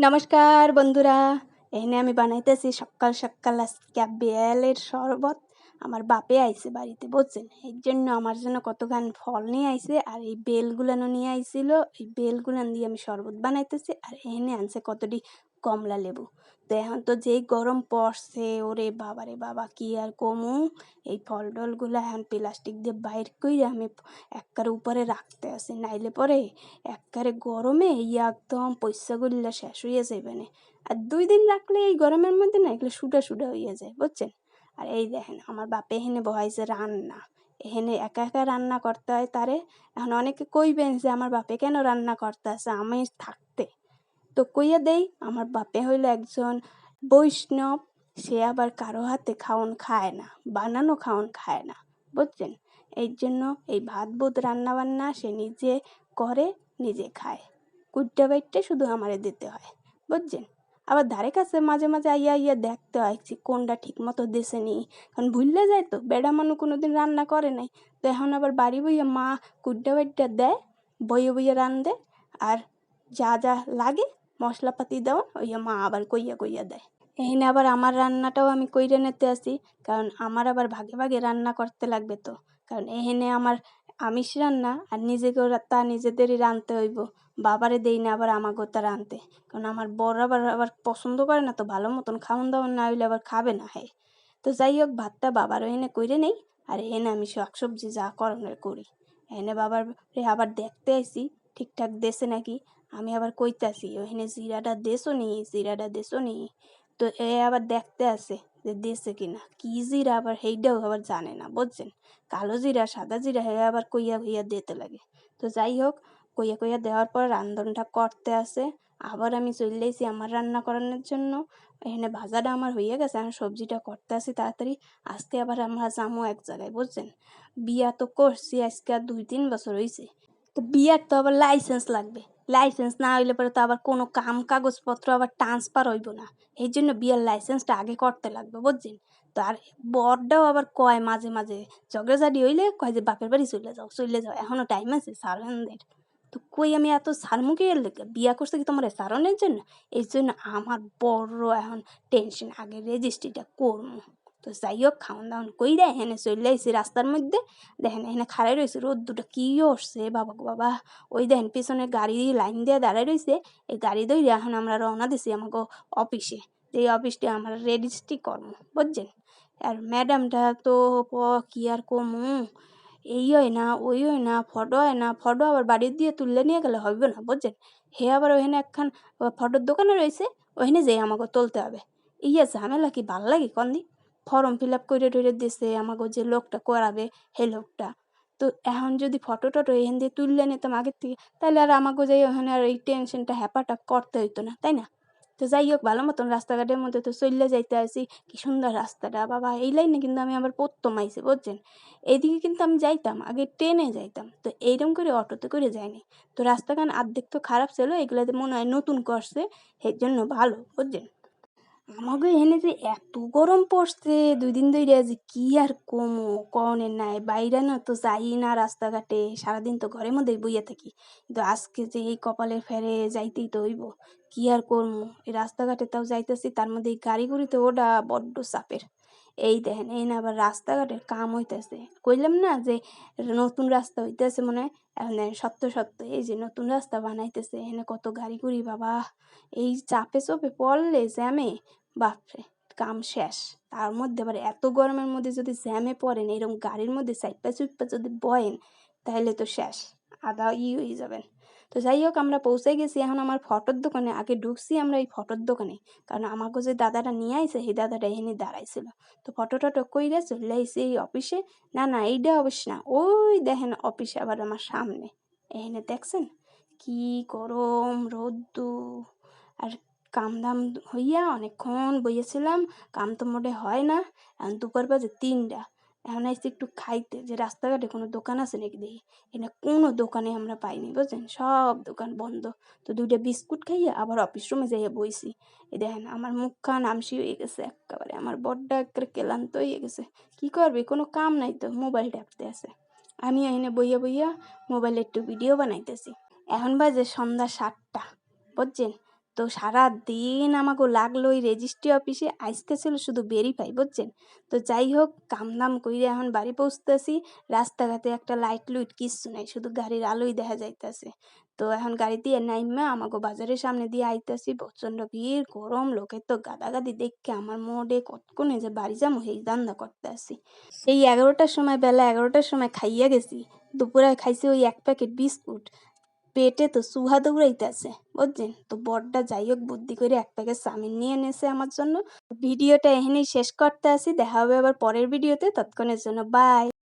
নমস্কার বন্ধুরা। এখানে আমি বানাইতেছি সকাল সকাল আজকে বেলের শরবত। আমার বাপে আইছে বাড়িতে, বুঝছেন? এর জন্য আমার জন্য কতখান ফল নিয়ে আইছে আর এই বেলগুলানো নিয়ে আইছিল। এই বেলগুলান দিয়ে আমি শরবত বানাইতেছি আর এখানে আনছে কতটি কমলা লেবু। তো এখন তো যেই গরম পড়ছে, ওরে বাবা রে বাবা, কি আর কমু? এই ফল টলগুলো এখন প্লাস্টিক দিয়ে বাইর করে আমি এককার উপরে রাখতে আসি নাইলে পরে এককারে গরমে এই একদম পয়সাগুলো শেষ হয়ে যাবে না। আর দুই দিন রাখলে এই গরমের মধ্যে না এগুলো সুডা সুডা হয়ে যায়, বুঝছেন? আর এই দেখেন, আমার বাপে এখানে বহাইছে রান্না। এখানে একা একা রান্না করতে হয় তারে। এখন অনেকে কইবেন যে, আমার বাপে কেন রান্না করতে আছে আমি থাকতে। তো কইয়া দেই, আমার বাপে হইল একজন বৈষ্ণব। সে আবার কারও হাতে খাওন খায় না, বানানো খাওন খায় না, বুঝছেন? এই জন্য এই ভাত বুত রান্না বান্না সে নিজে করে, নিজে খায়। কুট্টা বাইটটা শুধু আমারে দিতে হয়, বুঝছেন? আবার ধারে কাছে মাঝে মাঝে আইয়া আইয়া দেখতে হয় যে কোনটা ঠিক মতো দেশে নি। কারণ ভুললে যায় তো, বেড়া মানুষ কোনো দিন রান্না করে নাই। তো এখন আবার বাড়ি বইয়া মা কুড্ডা বাইটটা দেয়, বইয়ে বইয়ে রান্ধে আর যা যা লাগে মশলাপাতি দেওয়া, ওই মা আবার কইয়া কইয়া দেয়। এখানে আবার আমার রান্নাটাও আমি কইরে নিতে আসি, কারণ আমার আবার ভাগে ভাগে রান্না করতে লাগবে তো। কারণ এখানে আমার আমিষ রান্না আর নিজেকেও তা নিজেদেরই রাঁধতে হইব। বাবারে দেই না আবার আমাকেও তা রাঁধতে কারণ আমার বড় আবার আবার পছন্দ করে না তো ভালো মতন খাওয়ান দাওয়ান না হইলে আবার খাবে না হ্যাঁ তো যাই হোক, ভাতটা বাবারও এনে কইরে নেই, আর এনে আমি শাক সবজি যা করণের করি। এনে বাবার আবার দেখতে আইসি ঠিকঠাক দেশে নাকি? আমি আবার কইতাছি ওখানে জিরাটা দেশো নি, জিরাটা দেশো নি? তো এ আবার দেখতে আছে যে দেশে কিনা। কি জিরা আবার সেইটাও আবার জানে না, বুঝছেন? কালো জিরা, সাদা জিরা হে আবার কইয়া কইয়া দিতে লাগে। তো যাই হোক, কইয়া কইয়া দেওয়ার পর রান্ধনটা করতে আছে। আবার আমি চলে চললেছি আমার রান্না করানোর জন্য। এখানে ভাজাটা আমার হয়ে গেছে, আমি সবজিটা করতে আসি তাড়াতাড়ি। আজকে আবার আমরা যাব এক জায়গায়, বুঝছেন? বিয়া তো করছি, আজকে আর দুই তিন বছর হয়েছে তো বিয়ার তো আবার লাইসেন্স লাগবে। লাইসেন্স না হইলে পরে তো আবার কোনো কাম কাগজপত্র আবার ট্রান্সফার হইব না। এই জন্য বিয়ের লাইসেন্সটা আগে করতে লাগবে, বুঝছেন? তো আর বরটাও আবার কয় মাঝে মাঝে ঝগড়াঝাড়ি হইলে কয় যে বাপের বাড়ি চলে যাও চলে যাও এখনও টাইম আছে সারহেনদের তো কই আমি এত সারমুখে বিয়া করছে কি তোমার সারণের জন্য? এই জন্য আমার বড় এখন টেনশন আগে রেজিস্ট্রিটা করব তো যাই হোক খাওয়ান দাওয়ান কইরা এখানে চলে আইসি রাস্তার মধ্যে। দেখেন, এখানে খাড়াই রয়েছে রোদ দুটো কি উঠছে বাবা বাবা। ওই দেখেন, পিছনে গাড়ি লাইন দিয়ে দাঁড়াই রয়েছে এই গাড়ি দইরে এখন আমরা রওনা দিছি আমাকে অফিসে। যে অফিসটা আমার রেজিস্ট্রি কর্ম, বুঝছেন? আর ম্যাডামটা তো প, কি আর কমু, এই হয় না, ওই হয় না, ফটো হয় না, ফটো আবার বাড়ির দিয়ে তুললে নিয়ে গেলে হবে না, বুঝছেন? হে আবার ওখানে একখান ফটোর দোকানে রয়েছে ওখানে যেয়ে আমাকে তুলতে হবে। ইয়ে ঝামেলা কি, ভালো লাগে কন্দি ফর্ম ফিল আপ করে টরে দিছে আমাকে যে লোকটা করাবে সেই লোকটা। তো এখন যদি ফটো টটো এখান দিয়ে তুললে নিতাম আগের থেকে, তাহলে আর আমাকে যাই ওখানে আর এই টেনশনটা হ্যাপাটা করতে হইতো না, তাই না? তো যাই হোক, ভালো মতন রাস্তাঘাটের মধ্যে তো চললে যাইতে আসি কি সুন্দর রাস্তাটা, বাবা, এই লাইনে কিন্তু আমি আবার পড়তাম আইসি বুঝছেন? এইদিকে কিন্তু আমি যাইতাম, আগে ট্রেনে যাইতাম, তো এইরকম করে অটোতে করে যাইনি। তো রাস্তাঘাট আর্ধেক তো খারাপ ছিল, এগুলোতে মনে হয় নতুন করছে এর জন্য ভালো, বুঝছেন? আমাকে এনে যে এত গরম পড়ছে দুই দিন ধরে যে কি আর কমো কনে নাই, বাইরে না তো যাই না রাস্তাঘাটে, সারাদিন তো ঘরের মধ্যেই বইয়া থাকি। কিন্তু আজকে যে এই কপালের ফেরে যাইতেই তো হইব, কি আর করব এই রাস্তাঘাটে তাও যাইতেছি, তার মধ্যে এই গাড়ি গুড়িতে ওটা বড্ড চাপের। এই দেখেন, এই না আবার রাস্তাঘাটের কাম হইতেছে। কইলাম না যে নতুন রাস্তা হইতেছে মনে হয়? এখন সত্য সত্য, এই যে নতুন রাস্তা বানাইতেছে, এখানে কত গাড়ি গুড়ি বাবা। এই চাপে চপে পড়লে জ্যামে। বাপরে, কাম শেষ। তার মধ্যে আবার এত গরমের মধ্যে যদি জ্যামে পড়েন এরকম গাড়ির মধ্যে সাইডপা চুইপা যদি বয়েন, তাহলে তো শেষ আধা ই হয়ে যাবেন। তো যাই হোক, আমরা পৌঁছে গেছি। এখন আমার ফটোর দোকানে, আগে ঢুকছি আমরা এই ফটোর দোকানে। কারণ আমাকে যে দাদাটা নিয়ে আইছে, সেই দাদাটা এখানে দাঁড়াইছিল। তো ফটো টটো কইরে চলে আইসি এই অফিসে না না এইটা অফিস না, ওই দেখেন অফিসে আবার আমার সামনে। এখানে দেখছেন? কি গরম রোদ্দু আর কাম দাম হইয়া অনেকক্ষণ বইয়েছিলাম, কাম তো মোটে হয় না। এখন দুপুর বাজে তিনটা। এখন আইসি একটু খাইতে। যে রাস্তাঘাটে কোনো দোকান আছে নাকি দেখি? এখানে কোনো দোকানে আমরা পাইনি, বুঝছেন? সব দোকান বন্ধ। তো দুইটা বিস্কুট খাইয়া আবার অফিস রুমে যাইয়া বইছি। এই দেখেন, আমার মুখখান আমসি হয়ে গেছে একেবারে আমার বড্ডা একেবারে ক্লান্ত হয়ে গেছে। কি করবে? কোনো কাম নাই তো, মোবাইল ট্যাপতে আছে। আমি এখানে বইয়া বইয়া মোবাইলে একটু ভিডিও বানাইতেছি। এখন বাজে সন্ধ্যা সাতটা, বুঝছেন? তো সারা দিন আমাকে লাগল ওই রেজিস্ট্রি অফিসে আজকে ছিল শুধু ভেরিফাই বুঝছেন? তো যাই হোক কাম দাম কইরে এখন বাড়ি পৌঁছতেছি। রাস্তাঘাটে একটা লাইট লুইট, কিচ্ছু নাই, শুধু গাড়ির আলোই দেখা যাইতাছে। তো এখন গাড়ি দিয়ে নাইমা আমাকে বাজারের সামনে দিয়ে আইতাছি, প্রচণ্ড ভিড়, গরম, লোকের তো গাদাগাদি দেখে আমার মোড়ে কতক্ষণে যে বাড়ি যাব সেই দান্দা করতে আসি সেই এগারোটার সময়, বেলা এগারোটার সময় খাইয়া গেছি। দুপুরে খাইছি ওই এক প্যাকেট বিস্কুট পেটে তো সুহা দৌড়াইতেছে, বুঝছেন? তো বড়টা যাই হোক বুদ্ধি করে এক প্যাকেট চাউমিন নিয়ে এনেছে আমার জন্য। ভিডিওটা এখানেই শেষ করতে আসি, দেখা হবে আবার পরের ভিডিওতে তৎক্ষণের জন্য বাই